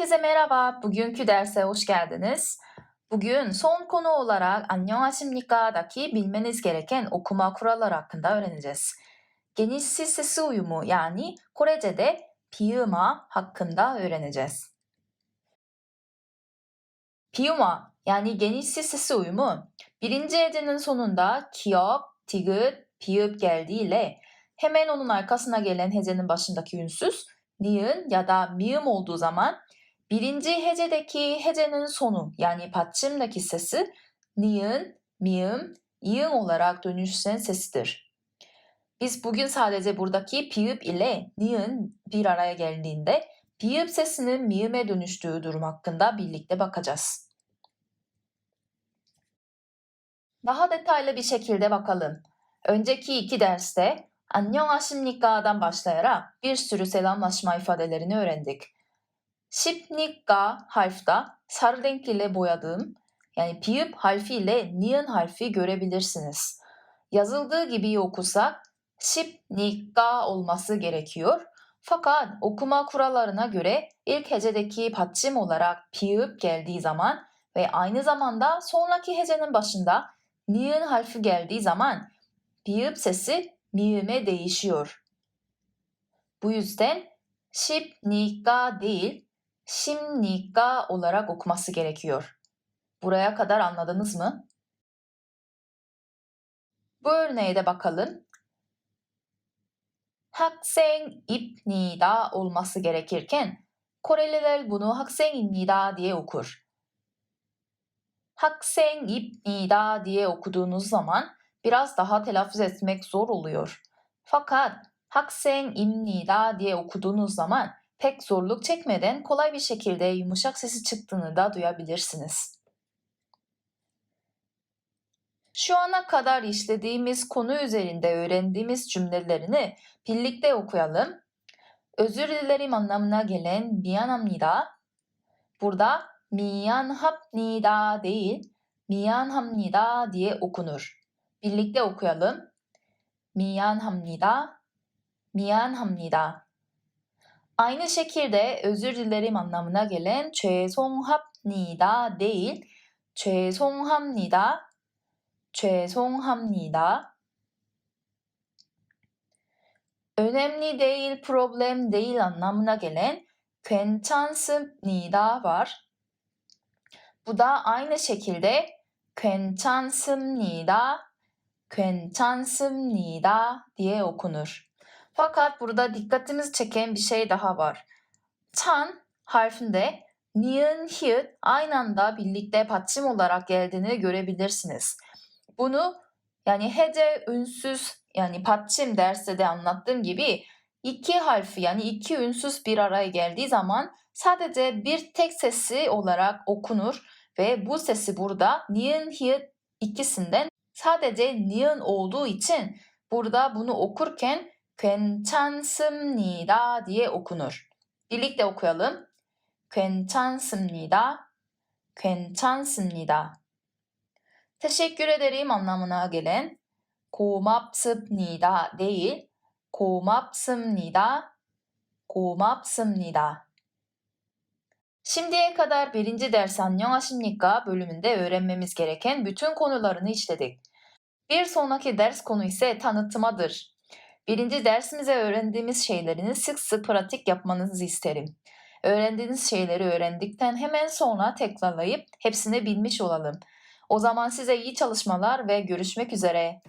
Herkese merhaba. Bugünkü derse hoş geldiniz. Bugün son konu olarak 안녕하십니까'daki bilmeniz gereken okuma kuralları hakkında öğreneceğiz. Geniş ses uyumu yani Korece'de 비음화 hakkında öğreneceğiz. 비음화 yani geniş ses uyumu birinci hecenin sonunda 기역, 디귿, 비읍 geldiğiyle hemen onun arkasına gelen hecenin başındaki ünsüz ni은 ya da miım olduğu zaman birinci hecedeki hecenin sonu yani 받침daki sesi ni은, miım, 이응 olarak dönüşen sesidir. Biz bugün sadece buradaki 비읍 ile ni은 bir araya geldiğinde 비읍 sesinin miıme dönüştüğü durum hakkında birlikte bakacağız. Daha detaylı bir şekilde bakalım. Önceki iki derste 안녕하십니까'dan başlayarak bir sürü selamlaşma ifadelerini öğrendik. 십니까 harfta sarı renk ile boyadığım yani 비읍 harfi ile ni은 harfi görebilirsiniz. Yazıldığı gibi okusak 십니까 olması gerekiyor. Fakat okuma kurallarına göre ilk hecedeki 받침 olarak 비읍 geldiği zaman ve aynı zamanda sonraki hecenin başında ni은 harfi geldiği zaman 비읍 sesi miıme değişiyor. Bu yüzden 십니까 değil 심니까 olarak okuması gerekiyor. Buraya kadar anladınız mı? Bu örneğe de bakalım. 학생입니다 olması gerekirken Koreliler bunu 학생입니다 diye okur. 학생입니다 diye okuduğunuz zaman biraz daha telaffuz etmek zor oluyor. Fakat 학생입니다 diye okuduğunuz zaman pek zorluk çekmeden kolay bir şekilde yumuşak sesi çıktığını da duyabilirsiniz. Şu ana kadar işlediğimiz konu üzerinde öğrendiğimiz cümlelerini birlikte okuyalım. Özür dilerim anlamına gelen miyan합니다. Burada miyan합니다 değil, miyan합니다 diye okunur. Birlikte okuyalım. 미안합니다. 미안합니다. Aynı şekilde özür dilerim anlamına gelen 죄송합니다 değil, 죄송합니다. 죄송합니다. önemli değil, problem değil anlamına gelen 괜찮습니다 var. Bu da aynı şekilde 괜찮습니다, 괜찮습니다 diye okunur. Fakat burada dikkatimizi çeken bir şey daha var. Tan harfinde niın hiyut aynı anda birlikte patçim olarak geldiğini görebilirsiniz. Bunu yani hede ünsüz yani patçim derste de anlattığım gibi iki harfi yani iki ünsüz bir araya geldiği zaman sadece bir tek sesi olarak okunur ve bu sesi burada niın hiyut ikisinden sadece niın olduğu için burada bunu okurken 괜찮습니다 diye okunur. Birlikte okuyalım. 괜찮습니다. 괜찮습니다. Teşekkür ederim anlamına gelen 고맙습니다 değil, 고맙습니다. 고맙습니다. Şimdiye kadar birinci ders 안녕하십니까 bölümünde öğrenmemiz gereken bütün konularını işledik. Bir sonraki ders konu ise tanıtmadır. Birinci dersimize öğrendiğimiz şeylerini sık sık pratik yapmanızı isterim. Öğrendiğiniz şeyleri öğrendikten hemen sonra tekrarlayıp hepsini bilmiş olalım. O zaman size iyi çalışmalar ve görüşmek üzere.